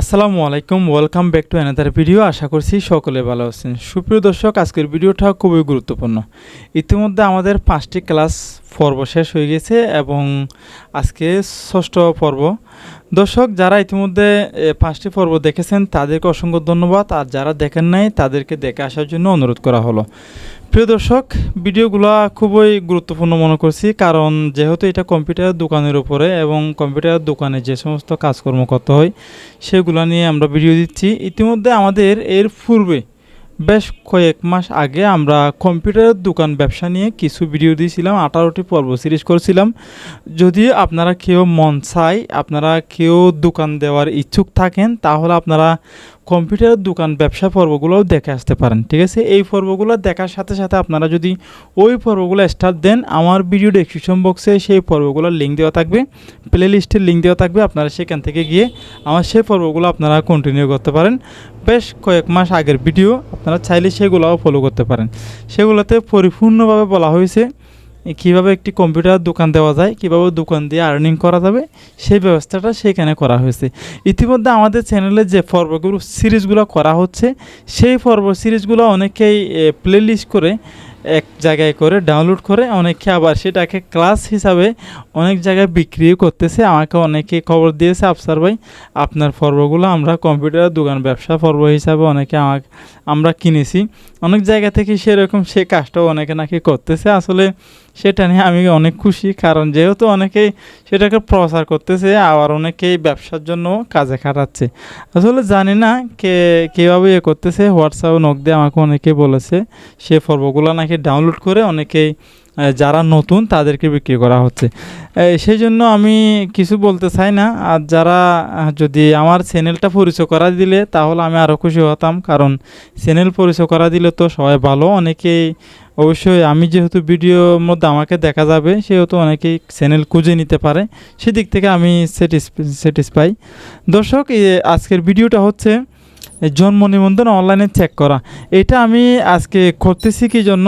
আসসালামু আলাইকুম welcome back to another video আশা করছি সকলে ভালো আছেন। সুপ্রিয় দর্শক, আজকের ভিডিওটা খুবই গুরুত্বপূর্ণ। ইতিমধ্যে আমাদের পাঁচটি ক্লাস পর্ব শেষ হয়ে গেছে এবং আজকে ষষ্ঠ পর্ব। দর্শক, যারা ইতিমধ্যে পাঁচটি পর্ব দেখেছেন, তাদেরকে অসংখ্য ধন্যবাদ। আর যারা দেখেন নাই, তাদেরকে দেখে আসার জন্য অনুরোধ করা হলো। প্রিয় দর্শক, ভিডিওগুলো খুবই গুরুত্বপূর্ণ মনে করছি, কারণ যেহেতু এটা কম্পিউটার দোকানের উপরে এবং কম্পিউটার দোকানে যে সমস্ত কাজকর্ম করতে হয়, সেগুলো নিয়ে আমরা ভিডিও দিচ্ছি। ইতিমধ্যে আমাদের এর পূর্বে বেশ কয়েক মাস আগে আমরা কম্পিউটারের দোকান ব্যবসা নিয়ে কিছু ভিডিও দিয়েছিলাম, আঠারোটি পর্ব সিরিজ করেছিলাম। যদি আপনারা কেউ মন চাই আপনারা কেউ দোকান দেওয়ার ইচ্ছুক থাকেন, তাহলে আপনারা কম্পিউটারের দোকান, ব্যবসা পর্বগুলোও দেখে আসতে পারেন, ঠিক আছে? এই পর্বগুলো দেখার সাথে সাথে আপনারা যদি ওই পর্বগুলো স্টার্ট দেন, আমার ভিডিও ডেসক্রিপশন বক্সে সেই পর্বগুলোর লিঙ্ক দেওয়া থাকবে প্লে লিস্টের লিঙ্ক দেওয়া থাকবে, আপনারা সেখান থেকে গিয়ে আমার সেই পর্বগুলো আপনারা কন্টিনিউ করতে পারেন। বেশ কয়েক মাস আগের ভিডিও আপনারা চাইলে সেগুলোও ফলো করতে পারেন। সেগুলোতে পরিপূর্ণভাবে বলা হয়েছে কীভাবে একটি কম্পিউটার দোকান দেওয়া যায়, কীভাবে দোকান দিয়ে আর্নিং করা যাবে, সেই ব্যবস্থাটা সেখানে করা হয়েছে। ইতিমধ্যে আমাদের চ্যানেলে যে পর্বগুলো সিরিজগুলো করা হচ্ছে, সেই পর্ব সিরিজগুলো অনেকেই প্লে লিস্ট করে এক জায়গায় করে ডাউনলোড করে, অনেকে আবার সেটাকে ক্লাস হিসাবে অনেক জায়গায় বিক্রিও করতেছে। আমাকে অনেকে খবর দিয়েছে, আফসার ভাই, আপনার পর্বগুলো আমরা কম্পিউটার দোকান ব্যবসা পর্ব হিসাবে অনেকে আমাকে, আমরা কিনেছি। অনেক জায়গা থেকে সেরকম সে কাজটাও অনেকে নাকি করতেছে। আসলে সেটা নিয়ে আমি অনেক খুশি, কারণ যেহেতু অনেকেই সেটাকে প্রচার করতেছে, আবার অনেকেই ব্যবসার জন্য কাজে খাটাচ্ছে। আসলে জানি না কে, কীভাবে ইয়ে করতেছে, হোয়াটসঅ্যাপ নক দিয়ে আমাকে অনেকে বলেছে, সে পর্বগুলো নাকি ডাউনলোড করে অনেকেই যারা নতুন তাদেরকে বিক্রি করা হচ্ছে। সেই জন্য আমি কিছু বলতে চাই না। আর যারা যদি আমার চ্যানেলটা পরিচয় করা দিলে তাহলে আমি আরও খুশি হতাম। কারণ চ্যানেল পরিচয় করা দিলে তো সবাই ভালো। অনেকেই অবশ্যই আমি যেহেতু ভিডিওর মধ্যে আমাকে দেখা যাবে, সেহেতু অনেকেই চ্যানেল খুঁজে নিতে পারে। সেদিক থেকে আমি স্যাটিসফাই দর্শক আজকের ভিডিওটা হচ্ছে জন্ম নিবন্ধন অনলাইনে চেক করা। এটা আমি আজকে করতেছি কি জন্য?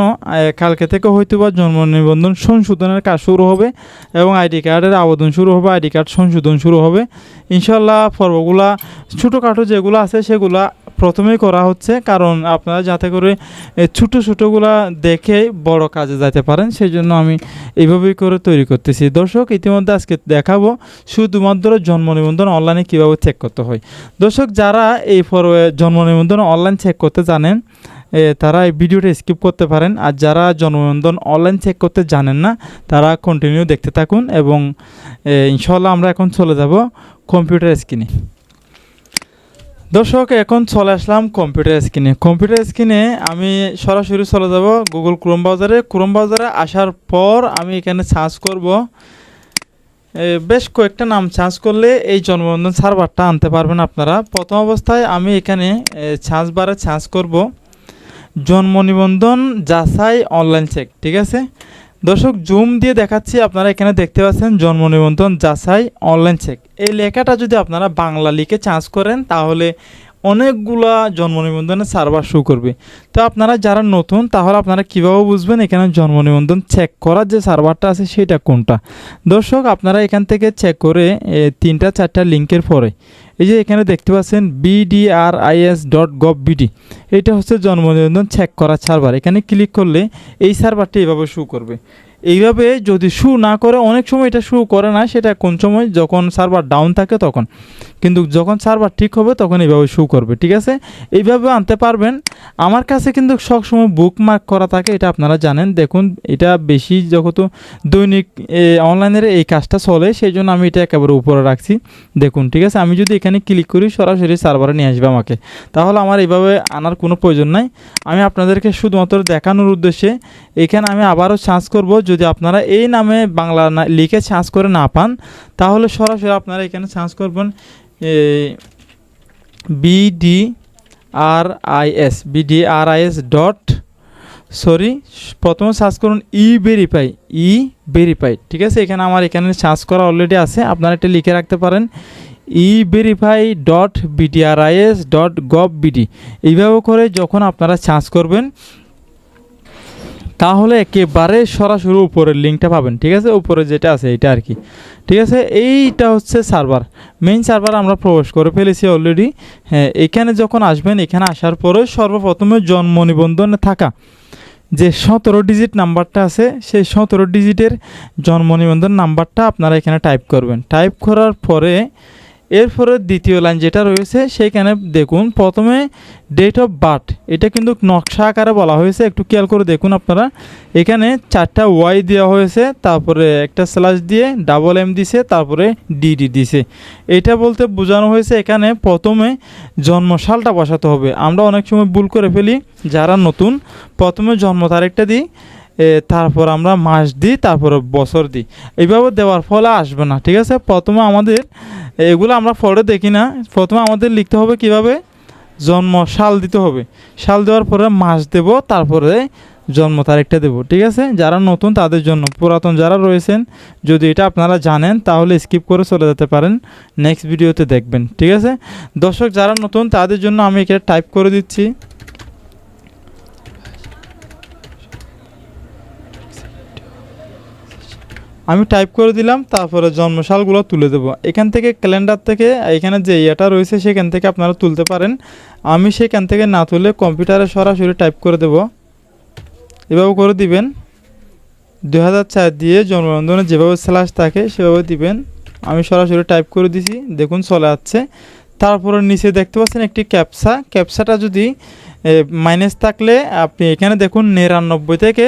কালকে থেকে হয়তো বা জন্ম নিবন্ধন সংশোধনের কাজ শুরু হবে এবং আইডি কার্ডের আবেদন শুরু হবে, আইডি কার্ড সংশোধন শুরু হবে। ইনশাল্লাহ পর্বগুলা, ছোটোখাটো যেগুলো আছে সেগুলা প্রথমেই করা হচ্ছে, কারণ আপনারা যাতে করে ছোটো ছোটোগুলা দেখে বড় কাজে যেতে পারেন সেই জন্য আমি এইভাবেই করে তৈরি করতেছি। দর্শক, ইতিমধ্যে আজকে দেখাবো শুধুমাত্র জন্ম নিবন্ধন অনলাইনে কীভাবে চেক করতে হয়। দর্শক, যারা এই পর্বে জন্ম নিবন্ধন অনলাইন চেক করতে জানেন তারা এই ভিডিওটা স্কিপ করতে পারেন, আর যারা জন্ম নিবন্ধন অনলাইন চেক করতে জানেন না, তারা কন্টিনিউ দেখতে থাকুন এবং ইনশাল্লাহ আমরা এখন চলে যাব কম্পিউটার স্ক্রিনে দর্শক, এখন চলে আসলাম কম্পিউটার স্ক্রিনে কম্পিউটার স্ক্রিনে আমি সরাসরি চলে যাব গুগল ক্রোম ব্রাউজারে ক্রোম ব্রাউজারে আসার পর আমি এখানে সার্চ করব। বেশ কয়েকটা নাম সার্চ করলে এই জন্মবন্ধন সার্ভারটা আনতে পারবেন আপনারা। প্রথম অবস্থায় আমি এখানে সার্চ বারে সার্চ করব। জন্ম নিবন্ধন যাচাই অনলাইন চেক ঠিক আছে? দর্শক, জুম দিয়ে দেখাচ্ছি, আপনারা এখানে দেখতে পাচ্ছেন জন্ম নিবন্ধন যাচাই অনলাইন চেক এই লেখাটা যদি আপনারা বাংলা লিখে চান্স করেন, তাহলে অনেকগুলা জন্ম নিবন্ধনের সার্ভার শো করবে। তো আপনারা যারা নতুন, তাহলে আপনারা কীভাবে বুঝবেন এখানে জন্ম নিবন্ধন চেক করার যে সার্ভারটা আছে সেটা কোনটা? দর্শক, আপনারা এখান থেকে চেক করে তিনটা, চারটা লিঙ্কের পরে, এই যে এখানে দেখতে পাচ্ছেন বিডিআরআইএস ডট গভ বিডি এটা হচ্ছে জন্ম নিবন্ধন চেক করার সার্ভার। এখানে ক্লিক করলে এই সার্ভারটি এভাবে শু করবে। এইভাবে যদি শু না করে, অনেক সময় এটা শু করে না, সেটা কোন সময়? যখন সার্ভার ডাউন থাকে তখন। কিন্তু যখন সার্ভার ঠিক হবে, তখন এইভাবে শু করবে, ঠিক আছে? এইভাবে আনতে পারবেন। আমার কাছে কিন্তু সবসময় বুক মার্ক করা থাকে, এটা আপনারা জানেন। দেখুন, এটা বেশি যখন দৈনিক অনলাইনের এই কাজটা চলে সেই জন্য আমি এটা একেবারে উপরে রাখছি। দেখুন, ঠিক আছে? আমি যদি এখানে ক্লিক করি, সরাসরি সার্ভারে নিয়ে আসবে আমাকে। তাহলে আমার এইভাবে আনার কোনো প্রয়োজন নাই। আমি আপনাদেরকে শুধুমাত্র দেখানোর উদ্দেশ্যে, এখানে আমি আবারও সার্চ করব। যদি আপনারা এই নামে বাংলা লিখে সার্চ করে না পান, তাহলে সরাসরি আপনারা এখানে সার্চ করবেন BD R I IS BD R IS dot sorry প্রথমে সার্চ করুন ই ভেরিফাই ই ভেরিফাই ঠিক আছে? এখানে আমার এখানে সার্চ করা অলরেডি আছে, আপনারা এটা লিখে রাখতে পারেন E verify dot BDRIS dot gov BD এইভাবে করে যখন আপনারা সার্চ করবেন তাহলে একেবারে সরাসরি উপরের লিঙ্কটা পাবেন, ঠিক আছে? উপরে যেটা আছে এটা আর কি। ঠিক আছে? এইটা হচ্ছে সার্ভার। মেইন সার্ভার আমরা প্রবেশ করে ফেলেছি অলরেডি হ্যাঁ এখানে যখন আসবেন, এখানে আসার পরে সর্বপ্রথমে জন্ম নিবন্ধনে থাকা যে সতেরো ডিজিট নাম্বারটা আছে, সেই সতেরো ডিজিটের জন্ম নিবন্ধন নাম্বারটা আপনারা এখানে টাইপ করবেন। টাইপ করার পরে এরপরে দ্বিতীয় লাইন যেটা রয়েছে, সেখানে দেখুন, প্রথমে ডেট অফ বার্থ এটা কিন্তু নকশা আকারে বলা হয়েছে, একটু খেয়াল করে দেখুন আপনারা। এখানে চারটা ওয়াই দেওয়া হয়েছে, তারপরে একটা স্ল্যাশ দিয়ে ডাবল এম দিছে, তারপরে ডিডি দিছে। এটা বলতে বোঝানো হয়েছে, এখানে প্রথমে জন্মসালটা বসাতে হবে। আমরা অনেক সময় ভুল করে ফেলি, যারা নতুন, প্রথমে জন্ম তারিখটা দিই তারপর আমরা মাস দিই, তারপরে বছর দিই। এইভাবে দেওয়ার ফলে আসবে না, ঠিক আছে? প্রথমে আমাদের এগুলো আমরা পরে দেখি না। প্রথমে আমাদের লিখতে হবে কীভাবে? জন্ম, সাল দিতে হবে। সাল দেওয়ার পরে মাস দেব, তারপরে জন্ম তারিখটা দেবো, ঠিক আছে? যারা নতুন তাদের জন্য। পুরাতন যারা রয়েছেন, যদি এটা আপনারা জানেন, তাহলে স্কিপ করে চলে যেতে পারেন। নেক্সট ভিডিওতে দেখবেন, ঠিক আছে? দর্শক, যারা নতুন, তাদের জন্য আমি এটা টাইপ করে দিচ্ছি। আমি টাইপ করে দিলাম, তারপরে জন্মসালগুলো তুলে দেবো। এখান থেকে ক্যালেন্ডার থেকে এখানে যে ইয়েটা রয়েছে, সেখান থেকে আপনারা তুলতে পারেন। আমি সেখান থেকে না তুলে কম্পিউটারে সরাসরি টাইপ করে দেব। এভাবে করে দিবেন। দু হাজার চার দিয়ে জন্মবন্ধনে যেভাবে স্ল্যাশ থাকে, সেভাবে দিবেন। আমি সরাসরি টাইপ করে দিছি, দেখুন চলে যাচ্ছে তারপরে নিচে দেখতে পাচ্ছেন একটি ক্যাপসা ক্যাপসাটা যদি মাইনাস থাকলে আপনি এখানে দেখুন নিরানব্বই থেকে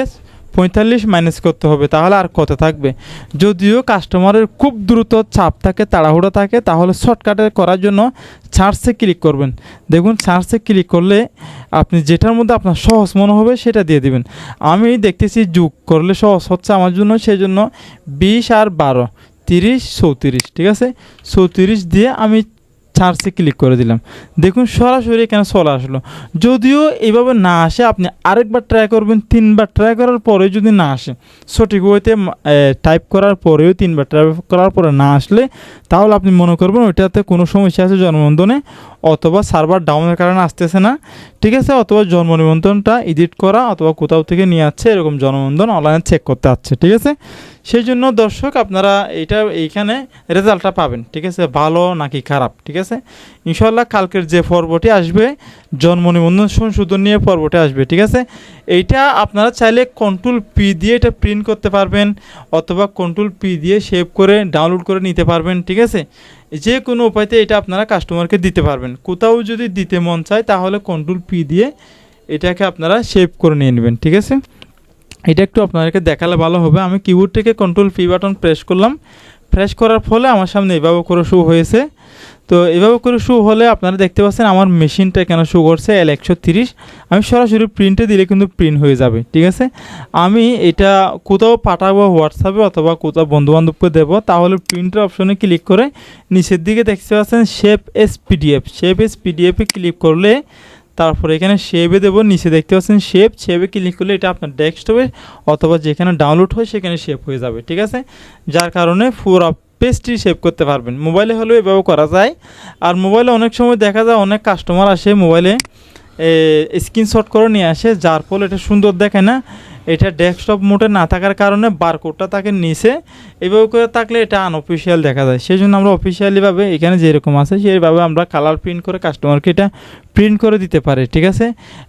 পঁয়তাল্লিশ মাইনাস করতে হবে, তাহলে আর কত থাকবে? যদিও কাস্টমারের খুব দ্রুত চাপ থাকে, তাড়াহুড়ো থাকে, তাহলে শর্টকাটে করার জন্য সার্চে ক্লিক করবেন। দেখুন সার্চে ক্লিক করলে আপনি যেটার মধ্যে আপনার সহজ মনে হবে সেটা দিয়ে দিবেন। আমি দেখতেছি যোগ করলে সহজ হচ্ছে আমার জন্য সেই জন্য বিশ আর বারো, তিরিশ, চৌত্রিশ, ঠিক আছে? চৌত্রিশ দিয়ে আমি সার্চে ক্লিক করে দিলাম। দেখুন সরাসরি এখানে চলে আসলো। যদিও এইভাবে না আসে, আপনি আরেকবার ট্রাই করবেন, তিনবার ট্রাই করার পরে যদি না আসে। সঠিক ওয়েতে টাইপ করার পরেও তিনবার ট্রাই করার পরে না আসলে, তাহলে আপনি মনে করবেন ওইটাতে কোনো সমস্যা আছে জন্মবন্ধনে, অথবা সার্ভার ডাউনের কারণে আসতেছে না। ঠিক আছে? অথবা জন্ম নিবন্ধনটা এডিট করা অথবা কোথাও থেকে নিয়ে আসছে, এরকম জন্মবন্ধন অনলাইনে চেক করতে আসছে। ঠিক আছে? সেই জন্য দর্শক, আপনারা এইটা, এইখানে রেজাল্টটা পাবেন, ঠিক আছে? ভালো নাকি খারাপ, ঠিক আছে? ইনশাল্লাহ কালকের যে পর্বটি আসবে, জন্ম নিবন্ধন সংশোধন নিয়ে পর্বটি আসবে, ঠিক আছে? এইটা আপনারা চাইলে কন্ট্রোল পি দিয়ে এটা প্রিন্ট করতে পারবেন, অথবা কন্ট্রোল পি দিয়ে সেভ করে ডাউনলোড করে নিতে পারবেন, ঠিক আছে? যে কোনো উপায়তে এটা আপনারা কাস্টমারকে দিতে পারবেন। কোথাও যদি দিতে মন চায়, তাহলে কন্ট্রোল পি দিয়ে এটাকে আপনারা সেভ করে নিয়ে নেবেন, ঠিক আছে? এটা একটু আপনাদেরকে দেখালে ভালো হবে। আমি কিবোর্ড থেকে কন্ট্রোল পি বাটন প্রেস করলাম। প্রেস করার ফলে আমার সামনে এভাবে করে শু হয়েছে। তো এভাবে করে শু হলে আপনারা দেখতে পাচ্ছেন আমার মেশিনটা কেন শো করছে এল একশো তিরিশ। আমি সরাসরি প্রিন্টে দিলে কিন্তু প্রিন্ট হয়ে যাবে, ঠিক আছে? আমি এটা কোথাও পাঠাবো হোয়াটসঅ্যাপে অথবা কোথাও বন্ধুবান্ধবকে দেবো, তাহলে প্রিন্টের অপশনে ক্লিক করে নিচের দিকে দেখতে পাচ্ছেন save as PDF save as পিডিএফে click করলে তারপরে এখানে সেভে দেবো, নিচে দেখতে পাচ্ছেন সেভ সেভে ক্লিক করলে এটা আপনার ডেস্কটপে অথবা যেখানে ডাউনলোড হয় সেখানে শেপ হয়ে যাবে, ঠিক আছে? যার কারণে পুরো পেজটি সেভ করতে পারবেন। মোবাইলে হলেও এভাবে করা যায়। আর মোবাইলে অনেক সময় দেখা যায় অনেক কাস্টমার আসে মোবাইলে স্ক্রিনশট করে নিয়ে আসে, যার ফলে এটা সুন্দর দেখে না। এটা ডেস্কটপ মোটে না থাকার কারণে বারকোডটা তাকে নিচে এইভাবে করে থাকলে এটা আনঅফিসিয়াল দেখা যায়। সেই জন্য আমরা অফিসিয়ালিভাবে এখানে যেরকম আছে, সেইভাবে আমরা কালার প্রিন্ট করে কাস্টমারকে এটা প্রিন্ট করে দিতে পারি, ঠিক আছে?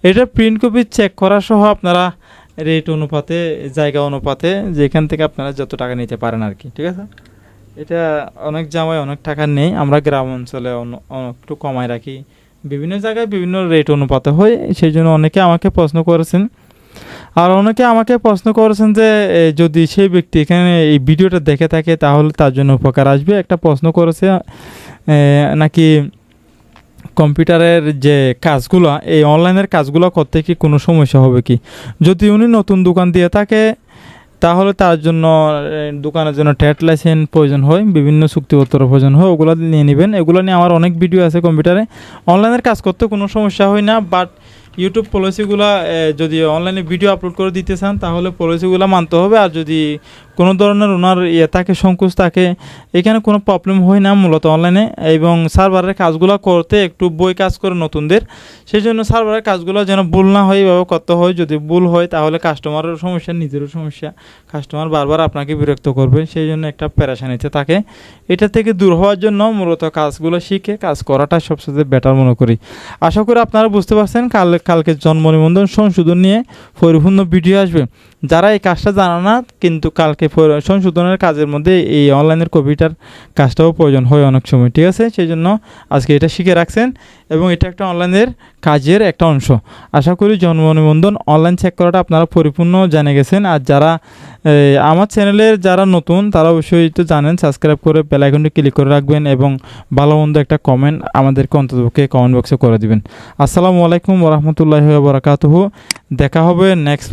এটা প্রিন্ট কপি চেক করা সহ আপনারা রেট অনুপাতে, জায়গা অনুপাতে, যেখান থেকে আপনারা যত টাকা নিতে পারেন আর কি, ঠিক আছে? এটা অনেক জামায় অনেক টাকা নেই। আমরা গ্রাম অঞ্চলে একটু কমায় রাখি। বিভিন্ন জায়গায় বিভিন্ন রেট অনুপাতে হয়। সেই জন্য অনেকে আমাকে প্রশ্ন করেছেন আর অনেকে আমাকে প্রশ্ন করেছেন যে যদি সেই ব্যক্তি এখানে এই ভিডিওটা দেখে থাকে, তাহলে তার জন্য উপকার আসবে? একটা প্রশ্ন করেছে নাকি কম্পিউটারের যে কাজগুলো, এই অনলাইনের কাজগুলো করতে কি কোনো সমস্যা হবে কি? যদি উনি নতুন দোকান দিয়ে থাকে, তাহলে তার জন্য দোকানের জন্য ট্যাট লাইসেন্স প্রয়োজন হয়, বিভিন্ন চুক্তিপত্র প্রয়োজন হয়, ওগুলো নিয়ে নেবেন। এগুলো নিয়ে আমার অনেক ভিডিও আছে কম্পিউটারে। অনলাইনের কাজ করতে কোনো সমস্যা হয় না, বাট ইউটিউব পলিসিগুলো যদি অনলাইনে ভিডিও আপলোড করে দিতে চান, তাহলে পলিসিগুলো মানতে হবে। আর যদি কোনো ধরনের ওনার ইয়ে থাকে, সংকোচ থাকে, এখানে কোনো প্রবলেম হয় না মূলত অনলাইনে এবং সার্ভারের কাজগুলো করতে একটু বই কাজ করে নতুনদের। সেই জন্য সার্ভারের কাজগুলো যেন ভুল না হয়, এভাবে করতে হয়। যদি ভুল হয়, তাহলে কাস্টমারের সমস্যা, নিজেরও সমস্যা। কাস্টমার বারবার আপনাকে বিরক্ত করবে সেই জন্য একটা প্যারাশানিতে থাকে। এটা থেকে দূর হওয়ার জন্য মূলত কাজগুলো শিখে কাজ করাটা সবচেয়ে বেটার মনে করি। আশা করি আপনারা বুঝতে পারছেন, কাল, কালকে জন্ম নিবন্ধন সংশোধন নিয়ে পরিপূর্ণ ভিডিও আসবে। যারা এই কাজটা জানা না, কিন্তু কালকে সংশোধনের কাজের মধ্যে এই অনলাইনের কম্পিউটার কাজটাও প্রয়োজন হয় অনেক সময়, ঠিক আছে? সেই জন্য আজকে এটা শিখে রাখছেন এবং এটা একটা অনলাইনের কাজের একটা অংশ। আশা করি জন্ম নিবন্ধন অনলাইন চেক করাটা আপনারা পরিপূর্ণ জেনে গেছেন। আর যারা আমার চ্যানেলের যারা নতুন, তারা অবশ্যই তো জানেন, সাবস্ক্রাইব করে বেল আইকনটি ক্লিক করে রাখবেন এবং ভালো মন্দ একটা কমেন্ট আমাদেরকে অন্ততপক্ষে কমেন্ট বক্সে করে দিবেন। আসসালামু আলাইকুম ওরহমতুল্লাহি বরাকাতুহু। দেখা হবে নেক্সট